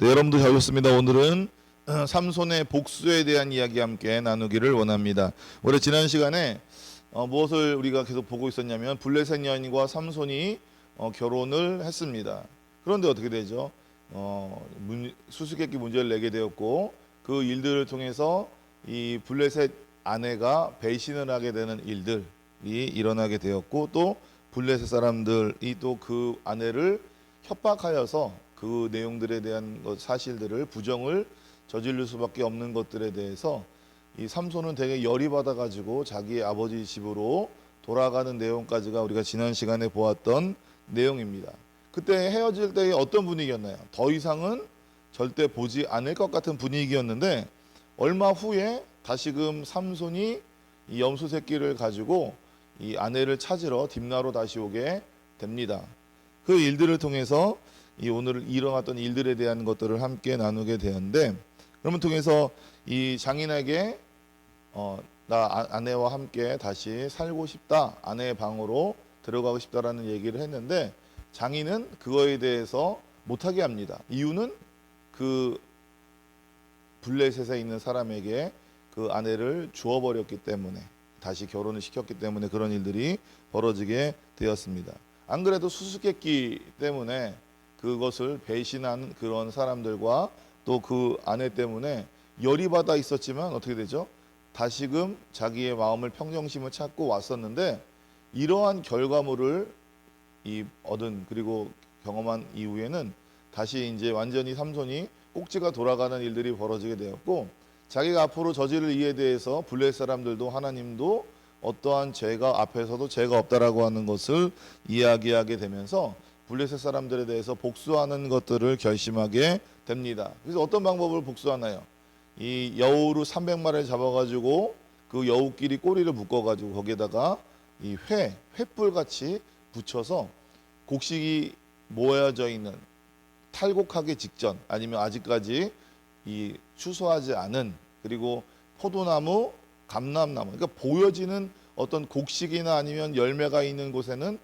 네, 여러분들 잘 오셨습니다. 오늘은 어, 삼손의 복수에 대한 이야기 함께 나누기를 원합니다. 올해 지난 시간에 어, 무엇을 우리가 계속 보고 있었냐면 블레셋 여인과 삼손이 어, 결혼을 했습니다. 그런데 어떻게 되죠? 어, 문- 수수께끼 문제를 내게 되었고 그 일들을 통해서 이 블레셋 아내가 배신을 하게 되는 일들이 일어나게 되었고 또 블레셋 사람들이 또 그 아내를 협박하여서 그 내용들에 대한 것, 사실들을 부정을 저지를 수밖에 없는 것들에 대해서 이 삼손은 되게 열이 받아가지고 자기의 아버지 집으로 돌아가는 내용까지가 우리가 지난 시간에 보았던 내용입니다. 그때 헤어질 때의 어떤 분위기였나요? 더 이상은 절대 보지 않을 것 같은 분위기였는데 얼마 후에 다시금 삼손이 이 염소 새끼를 가지고 이 아내를 찾으러 딥나로 다시 오게 됩니다. 그 일들을 통해서 이 오늘 일어났던 일들에 대한 것들을 함께 나누게 되었는데 그러면 통해서 이 장인에게 어, 나 아- 아내와 함께 다시 살고 싶다 아내의 방으로 들어가고 싶다라는 얘기를 했는데 장인은 그거에 대해서 못하게 합니다. 이유는 그 블레셋에 있는 사람에게 그 아내를 주어버렸기 때문에 다시 결혼을 시켰기 때문에 그런 일들이 벌어지게 되었습니다. 안 그래도 수수께끼 때문에 그것을 배신한 그런 사람들과 또 그 아내 때문에 열이 받아 있었지만 어떻게 되죠? 다시금 자기의 마음을 평정심을 찾고 왔었는데 이러한 결과물을 이 얻은 그리고 경험한 이후에는 다시 이제 완전히 삼손이 꼭지가 돌아가는 일들이 벌어지게 되었고 자기가 앞으로 저지를 일에 대해서 블레 사람들도 하나님도 어떠한 죄가 앞에서도 죄가 없다라고 하는 것을 이야기하게 되면서 블레셋 사람들에 대해서 복수하는 것들을 결심하게 됩니다. 그래서 어떤 방법을 복수하나요? 이 여우를 300마리를 잡아가지고 그 여우끼리 꼬리를 묶어가지고 거기에다가 이 회, 횃불 같이 붙여서 곡식이 모여져 있는 탈곡하기 직전 아니면 아직까지 이 추수하지 않은 그리고 포도나무, 감람나무 그러니까 보여지는 어떤 곡식이나 아니면 열매가 있는 곳에는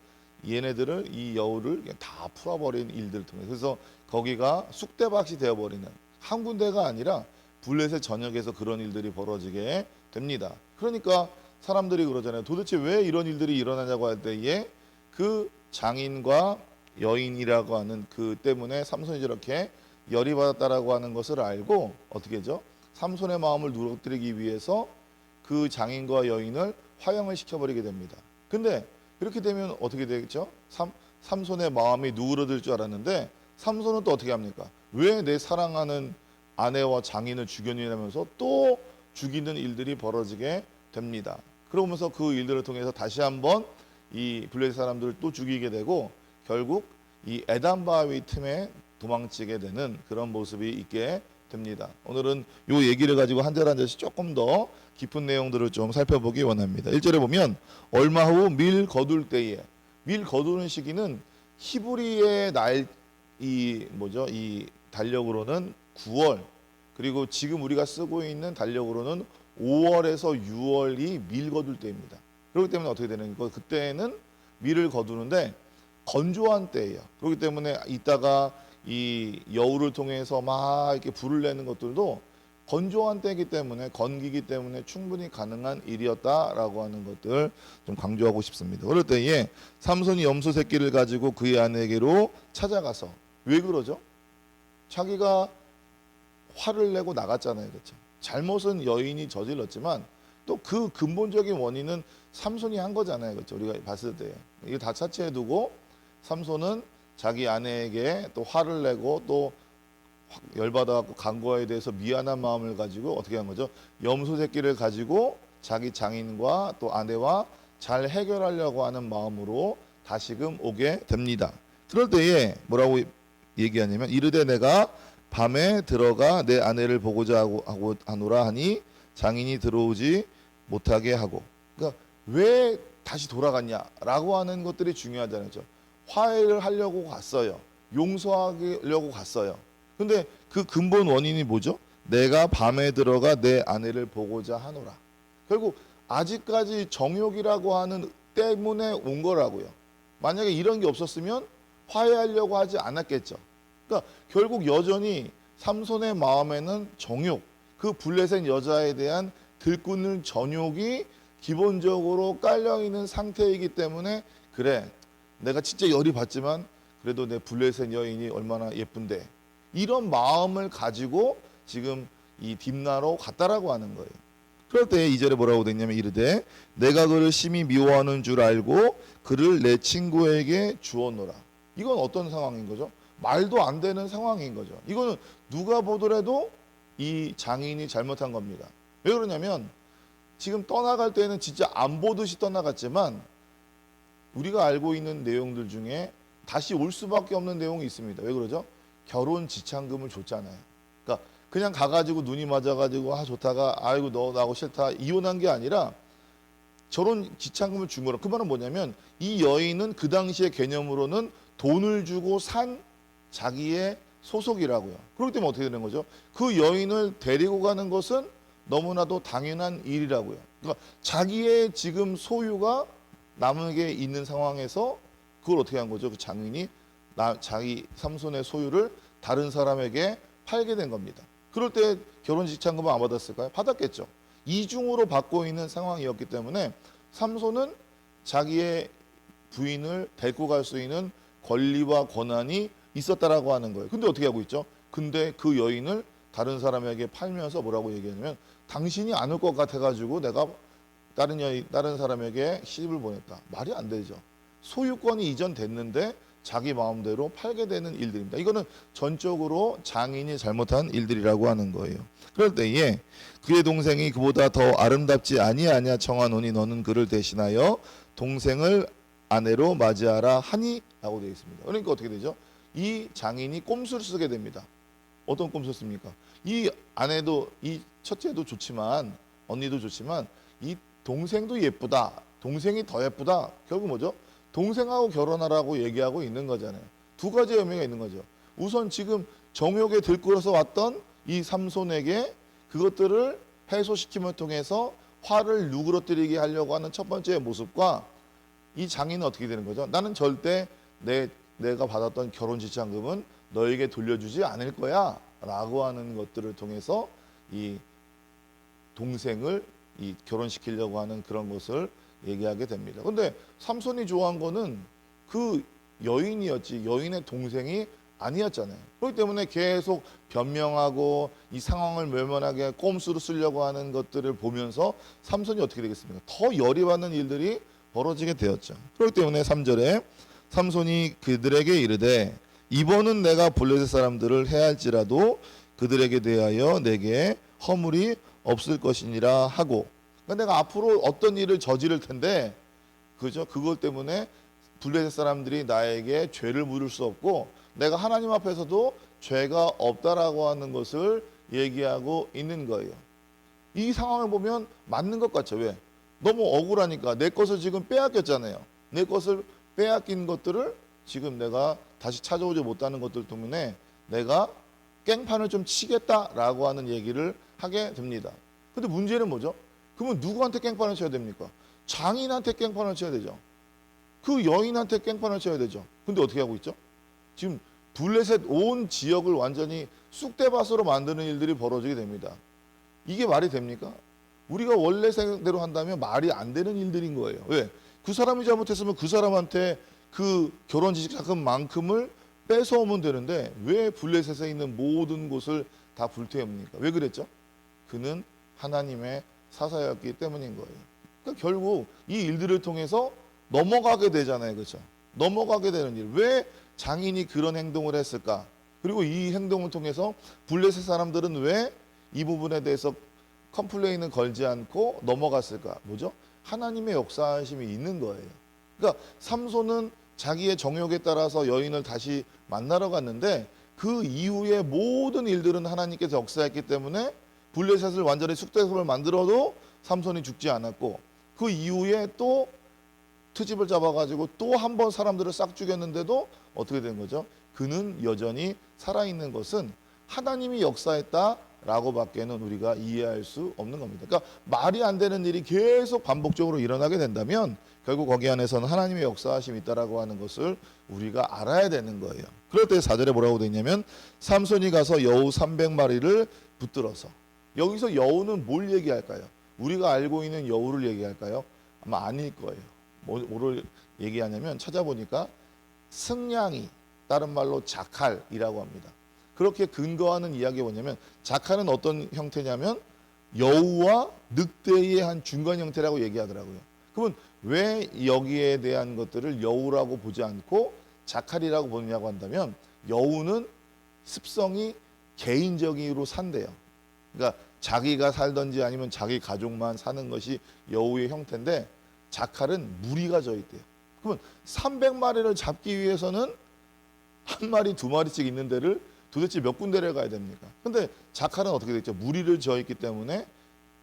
얘네들을 이 여우를 다 풀어버린 일들을 통해 서 그래서 거기가 쑥대밭이 되어버리는 한 군데가 아니라 블레셋 전역에서 그런 일들이 벌어지게 됩니다. 그러니까 사람들이 그러잖아요. 도대체 왜 이런 일들이 일어나냐고 할 때에 그 장인과 여인이라고 하는 그 때문에 삼손이 저렇게 열이 받았다라고 하는 것을 알고 어떻게 죠 삼손의 마음을 누그러뜨리기 위해서 그 장인과 여인을 화형을 시켜버리게 됩니다. 근데 이렇게 되면 어떻게 되겠죠? 삼, 삼손의 마음이 누그러들 줄 알았는데 삼손은 또 어떻게 합니까? 왜 내 사랑하는 아내와 장인을 죽였냐면서 또 죽이는 일들이 벌어지게 됩니다. 그러면서 그 일들을 통해서 다시 한번 이 블레셋 사람들을 또 죽이게 되고 결국 이 에담바위 틈에 도망치게 되는 그런 모습이 있게 됩니다. 오늘은 요 얘기를 가지고 한 절 한 절씩 조금 더 깊은 내용들을 좀 살펴보기 원합니다. 1절에 보면 얼마 후 밀 거둘 때에 밀 거두는 시기는 히브리의 날 이 뭐죠? 이 달력으로는 9월 그리고 지금 우리가 쓰고 있는 달력으로는 5월에서 6월이 밀 거둘 때입니다. 그렇기 때문에 어떻게 되는 거 그때는 밀을 거두는데 건조한 때예요. 그렇기 때문에 이따가 이 여우를 통해서 막 이렇게 불을 내는 것들도 건조한 때이기 때문에 건기기 때문에 충분히 가능한 일이었다라고 하는 것들 좀 강조하고 싶습니다. 그럴 때에 삼손이 염소 새끼를 가지고 그의 아내에게로 찾아가서 왜 그러죠? 자기가 화를 내고 나갔잖아요, 그렇죠? 잘못은 여인이 저질렀지만 또 그 근본적인 원인은 삼손이 한 거잖아요, 그렇죠? 우리가 봤을 때 이거 다 차치해 두고 삼손은 자기 아내에게 또 화를 내고 또확 열받아갖고 간 거에 대해서 미안한 마음을 가지고 어떻게 한 거죠? 염소 새끼를 가지고 자기 장인과 또 아내와 잘 해결하려고 하는 마음으로 다시금 오게 됩니다. 그럴 때에 뭐라고 얘기하냐면 이르되 내가 밤에 들어가 내 아내를 보고자 하고, 하고 하노라 하니 장인이 들어오지 못하게 하고 그러니까 왜 다시 돌아갔냐라고 하는 것들이 중요하잖아요. 그죠? 화해를 하려고 갔어요. 용서하려고 갔어요. 근데 그 근본 원인이 뭐죠? 내가 밤에 들어가 내 아내를 보고자 하노라. 결국 아직까지 정욕이라고 하는 때문에 온 거라고요. 만약에 이런 게 없었으면 화해하려고 하지 않았겠죠. 그러니까 결국 여전히 삼손의 마음에는 정욕, 그 블레셋 여자에 대한 들끓는 전욕이 기본적으로 깔려 있는 상태이기 때문에 그래 내가 진짜 열이 받지만 그래도 내 블레셋 여인이 얼마나 예쁜데 이런 마음을 가지고 지금 이 딥나로 갔다라고 하는 거예요. 그럴 때 이절에 뭐라고 됐냐면 이르되 내가 그를 심히 미워하는 줄 알고 그를 내 친구에게 주었노라. 이건 어떤 상황인 거죠? 말도 안 되는 상황인 거죠. 이거는 누가 보더라도 이 장인이 잘못한 겁니다. 왜 그러냐면 지금 떠나갈 때는 진짜 안 보듯이 떠나갔지만 우리가 알고 있는 내용들 중에 다시 올 수밖에 없는 내용이 있습니다. 왜 그러죠? 결혼 지참금을 줬잖아요. 그러니까 그냥 가가지고 눈이 맞아가지고 아 좋다가 아이고 너 나하고 싫다 이혼한 게 아니라 결혼 지참금을 준 거라 그 말은 뭐냐면 이 여인은 그 당시의 개념으로는 돈을 주고 산 자기의 소속이라고요. 그렇기 때문에 어떻게 되는 거죠? 그 여인을 데리고 가는 것은 너무나도 당연한 일이라고요. 그러니까 자기의 지금 소유가 남에게 있는 상황에서 그걸 어떻게 한 거죠? 그 장인이 나, 자기 삼손의 소유를 다른 사람에게 팔게 된 겁니다. 그럴 때 결혼 지참금을 안 받았을까요? 받았겠죠. 이중으로 받고 있는 상황이었기 때문에 삼손은 자기의 부인을 데리고 갈 수 있는 권리와 권한이 있었다라고 하는 거예요. 근데 어떻게 하고 있죠? 근데 그 여인을 다른 사람에게 팔면서 뭐라고 얘기하냐면 당신이 안 올 것 같아가지고 내가 다른 여인 다른 사람에게 시집을 보냈다. 말이 안 되죠. 소유권이 이전됐는데 자기 마음대로 팔게 되는 일들입니다. 이거는 전적으로 장인이 잘못한 일들이라고 하는 거예요. 그럴 때에 그의 동생이 그보다 더 아름답지 아니하냐 청하노니 너는 그를 대신하여 동생을 아내로 맞이하라 하니라고 되어 있습니다. 그러니까 어떻게 되죠? 이 장인이 꼼수를 쓰게 됩니다. 어떤 꼼수 씁니까? 이 아내도 이 첫째도 좋지만 언니도 좋지만 이 동생도 예쁘다. 동생이 더 예쁘다. 결국 뭐죠? 동생하고 결혼하라고 얘기하고 있는 거잖아요. 두 가지 의미가 있는 거죠. 우선 지금 정욕에 들끓어서 왔던 이 삼손에게 그것들을 해소시킴을 통해서 화를 누그러뜨리게 하려고 하는 첫 번째 모습과 이 장인은 어떻게 되는 거죠? 나는 절대 내 내가 받았던 결혼 지참금은 너에게 돌려주지 않을 거야 라고 하는 것들을 통해서 이 동생을 이 결혼시키려고 하는 그런 것을 얘기하게 됩니다. 근데 삼손이 좋아한 거는 그 여인이었지 여인의 동생이 아니었잖아요. 그렇기 때문에 계속 변명하고 이 상황을 외면하게 꼼수로 쓰려고 하는 것들을 보면서 삼손이 어떻게 되겠습니까? 더 열이 받는 일들이 벌어지게 되었죠. 그렇기 때문에 3절에 삼손이 그들에게 이르되 이번은 내가 블레셋 사람들을 해할지라도 그들에게 대하여 내게 허물이 없을 것이니라 하고 그러니까 내가 앞으로 어떤 일을 저지를 텐데 그죠? 그것 때문에 블레셋 사람들이 나에게 죄를 물을 수 없고 내가 하나님 앞에서도 죄가 없다라고 하는 것을 얘기하고 있는 거예요. 이 상황을 보면 맞는 것 같죠. 왜? 너무 억울하니까 내 것을 지금 빼앗겼잖아요. 내 것을 빼앗긴 것들을 지금 내가 다시 찾아오지 못하는 것들 때문에 내가 깽판을 좀 치겠다라고 하는 얘기를 하게 됩니다. 근데 문제는 뭐죠? 그러면 누구한테 깽판을 쳐야 됩니까? 장인한테 깽판을 쳐야 되죠. 그 여인한테 깽판을 쳐야 되죠. 근데 어떻게 하고 있죠? 지금 블레셋 온 지역을 완전히 쑥대밭으로 만드는 일들이 벌어지게 됩니다. 이게 말이 됩니까? 우리가 원래 생각대로 한다면 말이 안 되는 일들인 거예요. 왜? 그 사람이 잘못했으면 그 사람한테 그 결혼 지참금만큼을 뺏어오면 되는데 왜 블레셋에 있는 모든 곳을 다 불태웁니까? 왜 그랬죠? 그는 하나님의 사사였기 때문인 거예요. 그러니까 결국 이 일들을 통해서 넘어가게 되잖아요. 그렇죠? 넘어가게 되는 일. 왜 장인이 그런 행동을 했을까? 그리고 이 행동을 통해서 블레셋 사람들은 왜 이 부분에 대해서 컴플레인을 걸지 않고 넘어갔을까? 뭐죠? 하나님의 역사하심이 있는 거예요. 그러니까 삼손은 자기의 정욕에 따라서 여인을 다시 만나러 갔는데 그 이후의 모든 일들은 하나님께서 역사했기 때문에 블레셋을 완전히 숙대섬을 만들어도 삼손이 죽지 않았고 그 이후에 또 트집을 잡아가지고 또 한 번 사람들을 싹 죽였는데도 어떻게 된 거죠? 그는 여전히 살아있는 것은 하나님이 역사했다라고밖에는 우리가 이해할 수 없는 겁니다. 그러니까 말이 안 되는 일이 계속 반복적으로 일어나게 된다면 결국 거기 안에서는 하나님의 역사하심이 있다라고 하는 것을 우리가 알아야 되는 거예요. 그럴 때 4절에 뭐라고 돼 있냐면 삼손이 가서 여우 300마리를 붙들어서 여기서 여우는 뭘 얘기할까요? 우리가 알고 있는 여우를 얘기할까요? 아마 아닐 거예요. 뭐- 뭐를 얘기하냐면 찾아보니까 승냥이 다른 말로 자칼이라고 합니다. 그렇게 근거하는 이야기가 뭐냐면 자칼은 어떤 형태냐면 여우와 늑대의 한 중간 형태라고 얘기하더라고요. 그러면 왜 여기에 대한 것들을 여우라고 보지 않고 자칼이라고 보느냐고 한다면 여우는 습성이 개인적으로 산대요. 그러니까 자기가 살든지 아니면 자기 가족만 사는 것이 여우의 형태인데 자칼은 무리가 져 있대요. 그러면 300마리를 잡기 위해서는 한 마리 두 마리씩 있는 데를 도대체 몇 군데를 가야 됩니까? 근데 자칼은 어떻게 됐죠? 무리를 지어 있기 때문에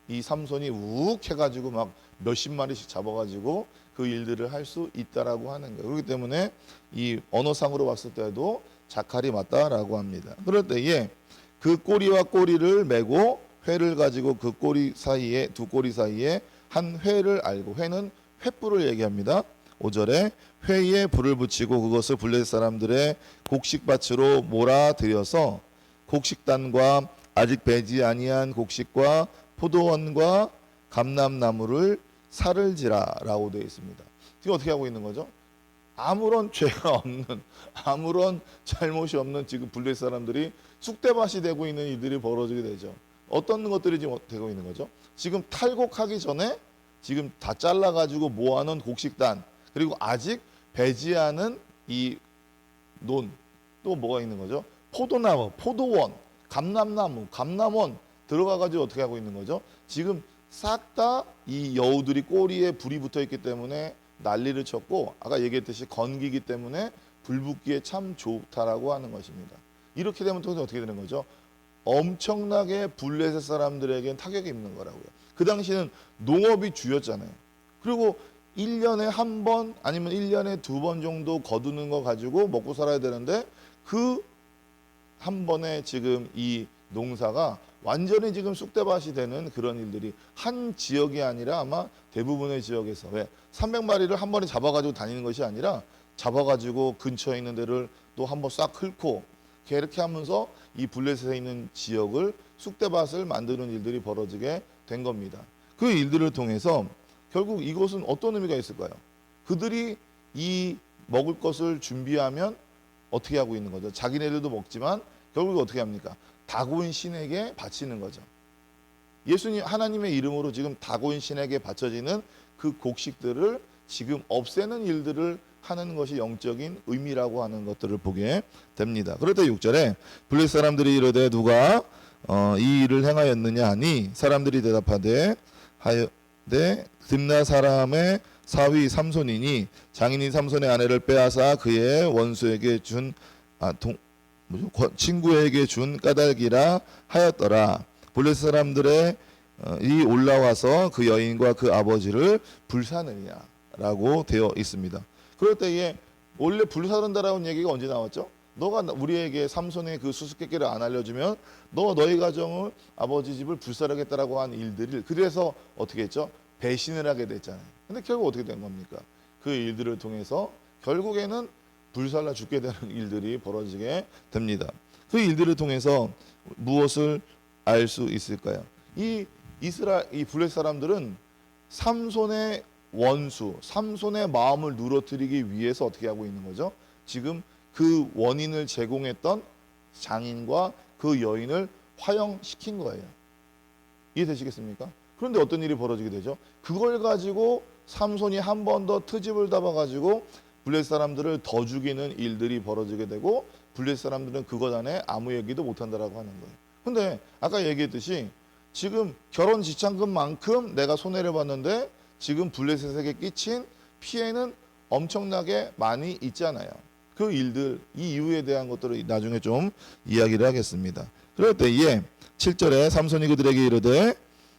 이 삼손이 욱 해가지고 막 몇십 마리씩 잡아가지고 그 일들을 할 수 있다라고 하는 거예요. 그렇기 때문에 이 언어상으로 봤을 때도 자칼이 맞다라고 합니다. 그럴 때에 그 꼬리와 꼬리를 메고 회를 가지고 그 꼬리 사이에 두 꼬리 사이에 한 회를 알고 회는 횃불을 얘기합니다. 5절에 회에 불을 붙이고 그것을 블레셋 사람들의 곡식밭으로 몰아들여서 곡식단과 아직 배지 아니한 곡식과 포도원과 감람나무를 살을 지라라고 되어 있습니다. 지금 어떻게 하고 있는 거죠? 아무런 죄가 없는 아무런 잘못이 없는 지금 블레셋 사람들이 쑥대밭이 되고 있는 일들이 벌어지게 되죠. 어떤 것들이 지금 되고 있는 거죠? 지금 탈곡하기 전에 지금 다 잘라 가지고 모아놓은 곡식단 그리고 아직 배지하는 이 논 또 뭐가 있는 거죠? 포도나무, 포도원, 감람나무, 감람원 들어가가지고 어떻게 하고 있는 거죠? 지금 싹 다 이 여우들이 꼬리에 불이 붙어 있기 때문에 난리를 쳤고 아까 얘기했듯이 건기기 때문에 불 붙기에 참 좋다라고 하는 것입니다. 이렇게 되면 또 어떻게 되는 거죠? 엄청나게 블레셋 사람들에겐 타격이 있는 거라고요. 그 당시는 농업이 주였잖아요. 그리고 1년에 한 번 아니면 1년에 두 번 정도 거두는 거 가지고 먹고 살아야 되는데 그 한 번에 지금 이 농사가 완전히 지금 쑥대밭이 되는 그런 일들이 한 지역이 아니라 아마 대부분의 지역에서 왜 300마리를 한 번에 잡아가지고 다니는 것이 아니라 잡아가지고 근처에 있는 데를 또 한 번싹 훑고 이렇게 하면서 이 블레셋에 있는 지역을 쑥대밭을 만드는 일들이 벌어지게 된 겁니다. 그 일들을 통해서 결국 이것은 어떤 의미가 있을까요? 그들이 이 먹을 것을 준비하면 어떻게 하고 있는 거죠? 자기네들도 먹지만 결국 어떻게 합니까? 다고인 신에게 바치는 거죠. 예수님 하나님의 이름으로 지금 다고인 신에게 바쳐지는 그 곡식들을 지금 없애는 일들을 하는 것이 영적인 의미라고 하는 것들을 보게 됩니다. 때 6절에 블레 사람들이 이르되 누가 어, 이 일을 행하였느냐 하니 사람들이 대답하되 하여되 딥나 사람의 사위 삼손이니 장인인 삼손의 아내를 빼앗아 그의 원수에게 준 아, 동, 친구에게 준 까닭이라 하였더라. 블레 사람들의 어, 이 올라와서 그 여인과 그 아버지를 불사느냐라고 되어 있습니다. 그럴 때에 원래 불사른다라는 얘기가 언제 나왔죠? 너가 나- 우리에게 삼손의 그 수수께끼를 안 알려주면 너 너희 가정을 아버지 집을 불사르겠다라고 한 일들을 그래서 어떻게 했죠? 배신을 하게 됐잖아요. 근데 결국 어떻게 된 겁니까? 그 일들을 통해서 결국에는 불살라 죽게 되는 일들이 벌어지게 됩니다. 그 일들을 통해서 무엇을 알 수 있을까요? 이 이스라 이 블레 사람들은 삼손의 원수, 삼손의 마음을 누러뜨리기 위해서 어떻게 하고 있는 거죠? 지금 그 원인을 제공했던 장인과 그 여인을 화형시킨 거예요. 이해되시겠습니까? 그런데 어떤 일이 벌어지게 되죠? 그걸 가지고 삼손이 한 번 더 트집을 잡아가지고 블레 사람들을 더 죽이는 일들이 벌어지게 되고 블레 사람들은 그것 안에 아무 얘기도 못 한다라고 하는 거예요. 근데 아까 얘기했듯이 지금 결혼 지참금만큼 내가 손해를 봤는데 지금 블레셋에게 끼친 피해는 엄청나게 많이 있잖아요. 그 일들 이 이유에 대한 것들을 나중에 좀 이야기를 하겠습니다. 그럴 때에 7절에 삼손이 그들에게 이르되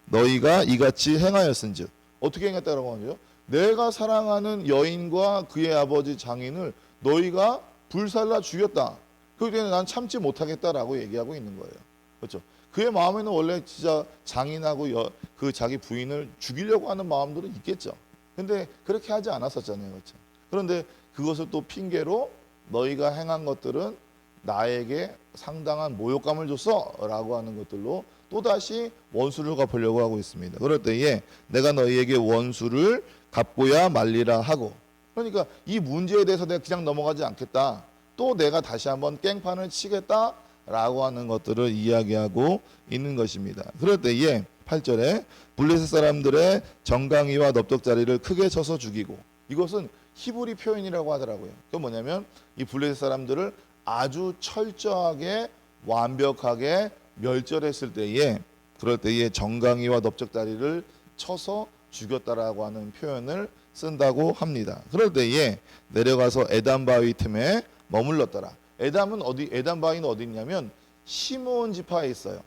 너희가 이같이 행하였은즉 어떻게 행했다라고 하죠? 내가 사랑하는 여인과 그의 아버지 장인을 너희가 불살라 죽였다. 그때는 난 참지 못하겠다라고 얘기하고 있는 거예요. 그렇죠? 그의 마음에는 원래 진짜 장인하고 여, 그 자기 부인을 죽이려고 하는 마음들은 있겠죠. 근데 그렇게 하지 않았었잖아요. 그렇죠? 그런데 그것을 또 핑계로 너희가 행한 것들은 나에게 상당한 모욕감을 줬어 라고 하는 것들로 또다시 원수를 갚으려고 하고 있습니다. 그럴 때에 내가 너희에게 원수를 갚고야 말리라 하고 그러니까 이 문제에 대해서 내가 그냥 넘어가지 않겠다. 또 내가 다시 한번 깽판을 치겠다 라고 하는 것들을 이야기하고 있는 것입니다. 그럴 때에 8절에 블레셋 사람들의 정강이와 넙적자리를 크게 쳐서 죽이고 이것은 히브리 표현이라고 하더라고요. 그 뭐냐면 이 블레셋 사람들을 아주 철저하게 완벽하게 멸절했을 때에 그럴 때에 정강이와 넙적다리를 쳐서 죽였다라고 하는 표현을 쓴다고 합니다. 그럴 때에 내려가서 에담 바위 틈에 머물렀더라. 에담은 어디 에담 바위는 어디 있냐면 시므온 지파에 있어요.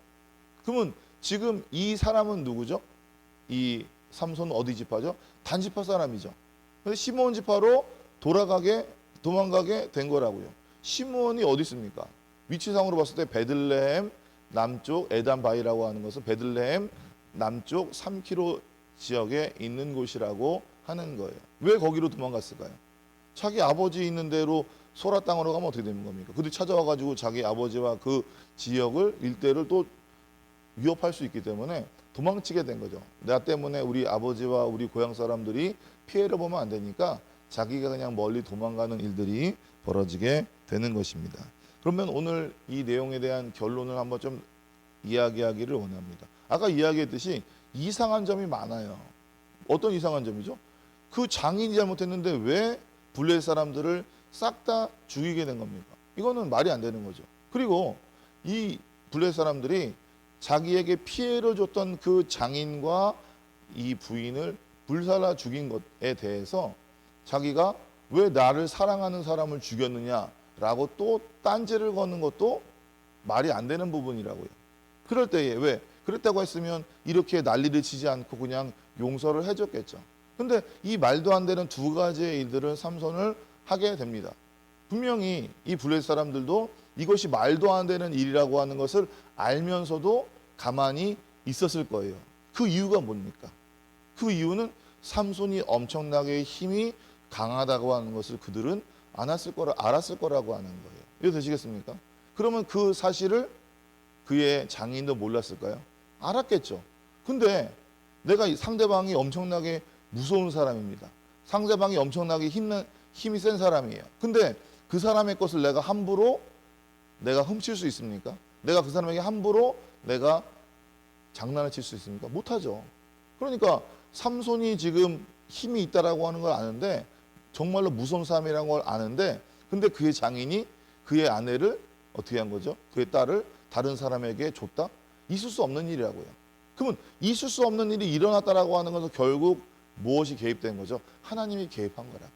그러면 지금 이 사람은 누구죠? 이 삼손은 어디 지파죠? 단 지파 사람이죠. 근데 시므온 지파로 돌아가게 도망가게 된 거라고요. 시므온이 어디 있습니까? 위치상으로 봤을 때 베들레헴 남쪽 에단 바위라고 하는 것은 베들레헴 남쪽 3km 지역에 있는 곳이라고 하는 거예요. 왜 거기로 도망갔을까요? 자기 아버지 있는 대로 소라 땅으로 가면 어떻게 되는 겁니까? 그들 찾아와 가지고 자기 아버지와 그 지역을 일대를 또 위협할 수 있기 때문에 도망치게 된 거죠. 나 때문에 우리 아버지와 우리 고향 사람들이 피해를 보면 안 되니까 자기가 그냥 멀리 도망가는 일들이 벌어지게 되는 것입니다. 그러면 오늘 이 내용에 대한 결론을 한번 좀 이야기하기를 원합니다. 아까 이야기했듯이 이상한 점이 많아요. 어떤 이상한 점이죠? 그 장인이 잘못했는데 왜 블레 사람들을 싹 다 죽이게 된 겁니까? 이거는 말이 안 되는 거죠. 그리고 이 블레 사람들이 자기에게 피해를 줬던 그 장인과 이 부인을 불살라 죽인 것에 대해서 자기가 왜 나를 사랑하는 사람을 죽였느냐라고 또 딴지를 거는 것도 말이 안 되는 부분이라고요. 그럴 때에 왜 그랬다고 했으면 이렇게 난리를 치지 않고 그냥 용서를 해줬겠죠. 근데 이 말도 안 되는 두 가지의 일들을 삼손을 하게 됩니다. 분명히 이 블레 사람들도 이것이 말도 안 되는 일이라고 하는 것을 알면서도 가만히 있었을 거예요. 그 이유가 뭡니까? 그 이유는 삼손이 엄청나게 힘이 강하다고 하는 것을 그들은 알았을 거라 알았을 거라고 하는 거예요. 이해 되시겠습니까? 그러면 그 사실을 그의 장인도 몰랐을까요? 알았겠죠. 근데 내가 이 상대방이 엄청나게 무서운 사람입니다. 상대방이 엄청나게 힘 힘이 센 사람이에요. 근데 그 사람의 것을 내가 함부로 내가 훔칠 수 있습니까? 내가 그 사람에게 함부로 내가 장난을 칠 수 있습니까? 못하죠. 그러니까 삼손이 지금 힘이 있다라고 하는 걸 아는데 정말로 무서운 사람이라는 걸 아는데 근데 그의 장인이 그의 아내를 어떻게 한 거죠? 그의 딸을 다른 사람에게 줬다? 있을 수 없는 일이라고요. 그러면 있을 수 없는 일이 일어났다라고 하는 것은 결국 무엇이 개입된 거죠? 하나님이 개입한 거라고요.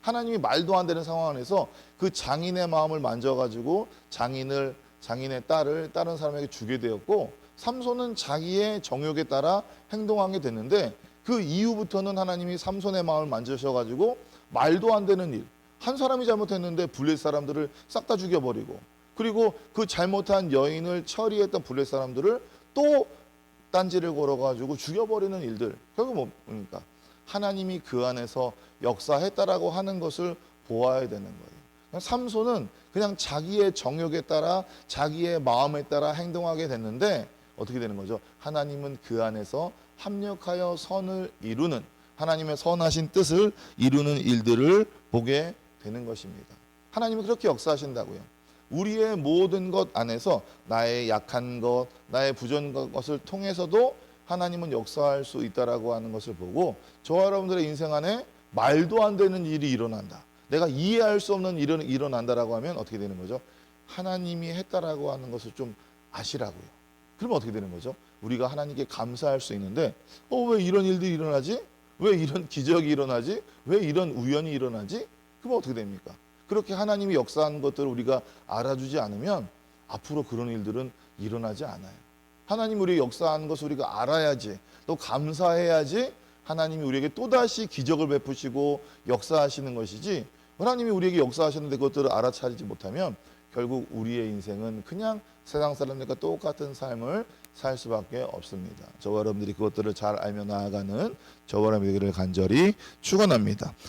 하나님이 말도 안 되는 상황 안에서 그 장인의 마음을 만져가지고 장인을 장인의 딸을 다른 사람에게 주게 되었고 삼손은 자기의 정욕에 따라 행동하게 됐는데 그 이후부터는 하나님이 삼손의 마음을 만지셔가지고 말도 안 되는 일, 한 사람이 잘못했는데 블레 사람들을 싹 다 죽여버리고 그리고 그 잘못한 여인을 처리했던 블레 사람들을 또 딴지를 걸어가지고 죽여버리는 일들 결국 뭡니까? 하나님이 그 안에서 역사했다라고 하는 것을 보아야 되는 거예요. 삼손은 그냥 자기의 정욕에 따라 자기의 마음에 따라 행동하게 됐는데 어떻게 되는 거죠? 하나님은 그 안에서 합력하여 선을 이루는 하나님의 선하신 뜻을 이루는 일들을 보게 되는 것입니다. 하나님은 그렇게 역사하신다고요. 우리의 모든 것 안에서 나의 약한 것, 나의 부족한 것을 통해서도 하나님은 역사할 수 있다라고 하는 것을 보고 저와 여러분들의 인생 안에 말도 안 되는 일이 일어난다. 내가 이해할 수 없는 일이 일어난다라고 하면 어떻게 되는 거죠? 하나님이 했다라고 하는 것을 좀 아시라고요. 그러면 어떻게 되는 거죠? 우리가 하나님께 감사할 수 있는데, 어, 왜 이런 일들이 일어나지? 왜 이런 기적이 일어나지? 왜 이런 우연이 일어나지? 그러면 어떻게 됩니까? 그렇게 하나님이 역사한 것들을 우리가 알아주지 않으면 앞으로 그런 일들은 일어나지 않아요. 하나님 우리 역사하는 것을 우리가 알아야지, 또 감사해야지 하나님이 우리에게 또다시 기적을 베푸시고 역사하시는 것이지 하나님이 우리에게 역사하셨는데 그것들을 알아차리지 못하면 결국 우리의 인생은 그냥 세상 사람들과 똑같은 삶을 살 수밖에 없습니다. 저와 여러분들이 그것들을 잘 알며 나아가는 저와 여러분들을 간절히 축원합니다.